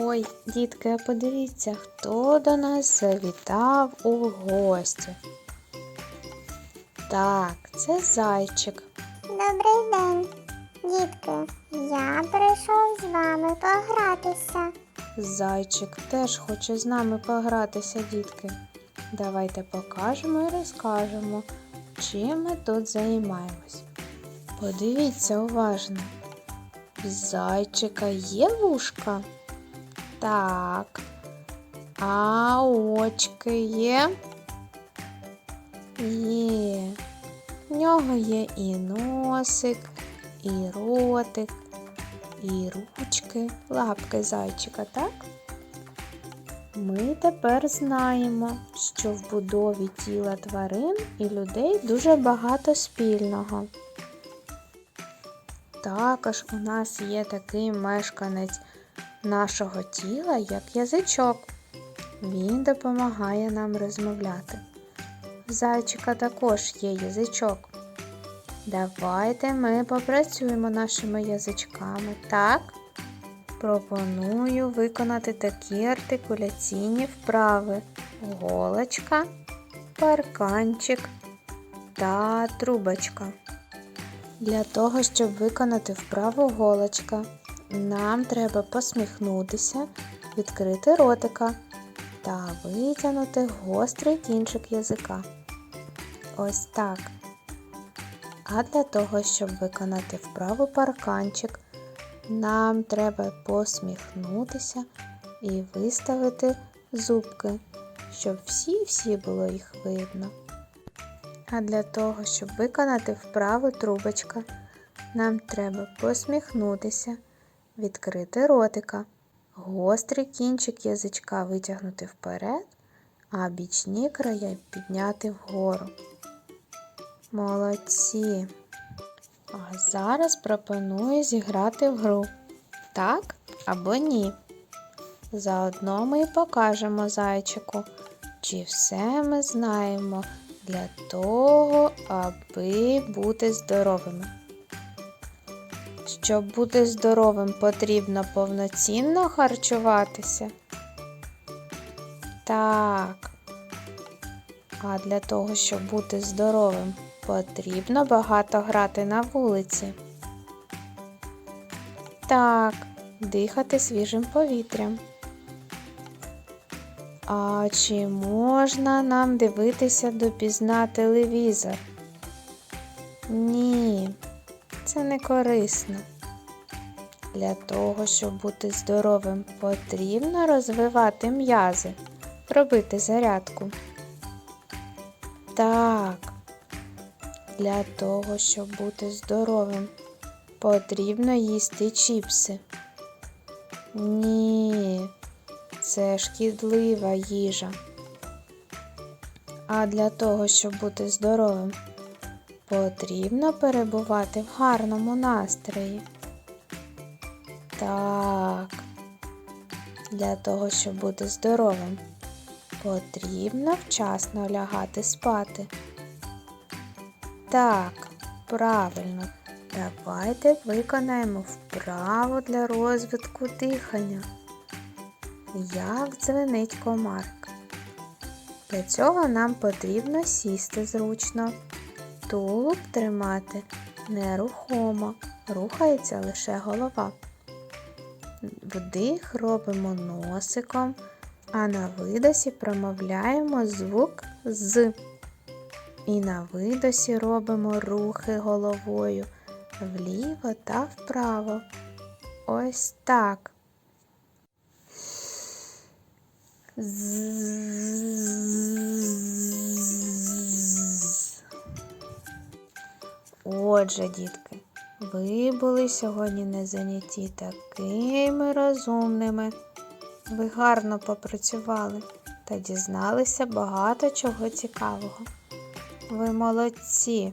Ой, дітки, а подивіться, хто до нас завітав у гості. Так, це зайчик. Добрий день, дітки. Я прийшов з вами погратися. Зайчик теж хоче з нами погратися, дітки. Давайте покажемо і розкажемо, чим ми тут займаємось. Подивіться уважно. В зайчика є вушка? Так. А очки є? Є. В нього є і носик, і ротик, і ручки, лапки зайчика, так? Ми тепер знаємо, що в будові тіла тварин і людей дуже багато спільного. Також у нас є такий мешканець нашого тіла, як язичок. Він допомагає нам розмовляти. В зайчика також є язичок. Давайте ми попрацюємо нашими язичками, так? Пропоную виконати такі артикуляційні вправи: голочка, парканчик та трубочка. Для того, щоб виконати вправу голочка, нам треба посміхнутися, відкрити ротика та витягнути гострий кінчик язика. Ось так. А для того, щоб виконати вправу парканчик, нам треба посміхнутися і виставити зубки, щоб всі-всі було їх видно. А для того, щоб виконати вправу трубочка, нам треба посміхнутися, відкрити ротика, гострий кінчик язичка витягнути вперед, а бічні края підняти вгору. Молодці! А зараз пропоную зіграти в гру. Так або ні. Заодно ми й покажемо зайчику, чи все ми знаємо для того, аби бути здоровими. Щоб бути здоровим, потрібно повноцінно харчуватися. Так. А для того, щоб бути здоровим, потрібно багато грати на вулиці. Так, дихати свіжим повітрям. А чи можна нам дивитися допізна телевізор? Ні, це не корисно. Для того, щоб бути здоровим, потрібно розвивати м'язи, робити зарядку. Так, для того, щоб бути здоровим, потрібно їсти чіпси. Ні, це шкідлива їжа. А для того, щоб бути здоровим, потрібно перебувати в гарному настрої. Так, для того, щоб бути здоровим, потрібно вчасно лягати спати. Так, правильно. Давайте виконаємо вправу для розвитку дихання. Як дзвенить комарка. Для цього нам потрібно сісти зручно, тулуб тримати нерухомо, рухається лише голова. Вдих робимо носиком, а на видосі промовляємо звук з. І на видосі робимо рухи головою вліво та вправо. Ось так. Отже, дітки, ви були сьогодні на заняті такими розумними. Ви гарно попрацювали та дізналися багато чого цікавого. Ви молодці!